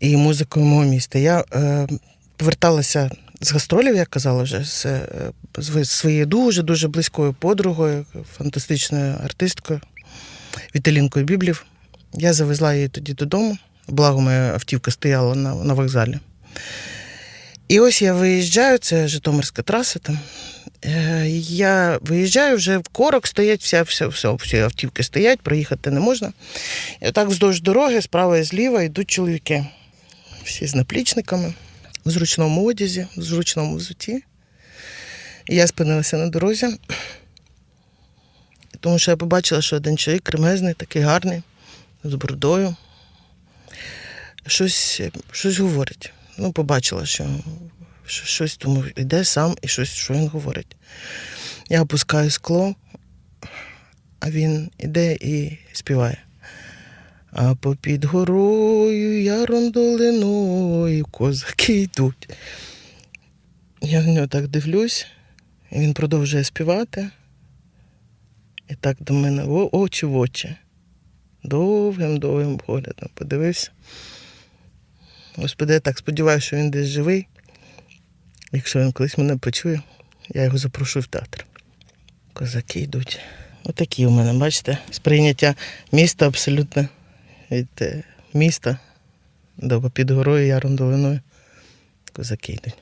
і музикою мого міста. Я е, поверталася з гастролів, як казала вже, з, е, з своєю дуже-дуже близькою подругою, фантастичною артисткою Віталінкою Біблів. Я завезла її тоді додому. Благо, моя автівка стояла на, на вокзалі. І ось я виїжджаю, це Житомирська траса. Там. Е, Я виїжджаю, вже в корок стоять, вся, вся, вся, всі автівки стоять, проїхати не можна. І отак вздовж дороги, справа і зліва йдуть чоловіки. Всі з наплічниками, в зручному одязі, в зручному взуті. Я спинилася на дорозі, тому що я побачила, що один чоловік кремезний, такий гарний, з бородою. Щось, щось говорить. Ну, побачила, що, що щось тому йде сам і щось, що він говорить. Я опускаю скло, а він іде і співає. А попід горою яром долиною козаки йдуть. Я на нього так дивлюсь, і він продовжує співати. І так до мене очі в очі. Довгим довгим поглядом подивився. Господи, я так сподіваюся, що він десь живий. Якщо він колись мене почує, я його запрошу в театр. Козаки йдуть. Отакі у мене, бачите, сприйняття міста абсолютно від е, міста до під горою яром долиною. Козаки йдуть.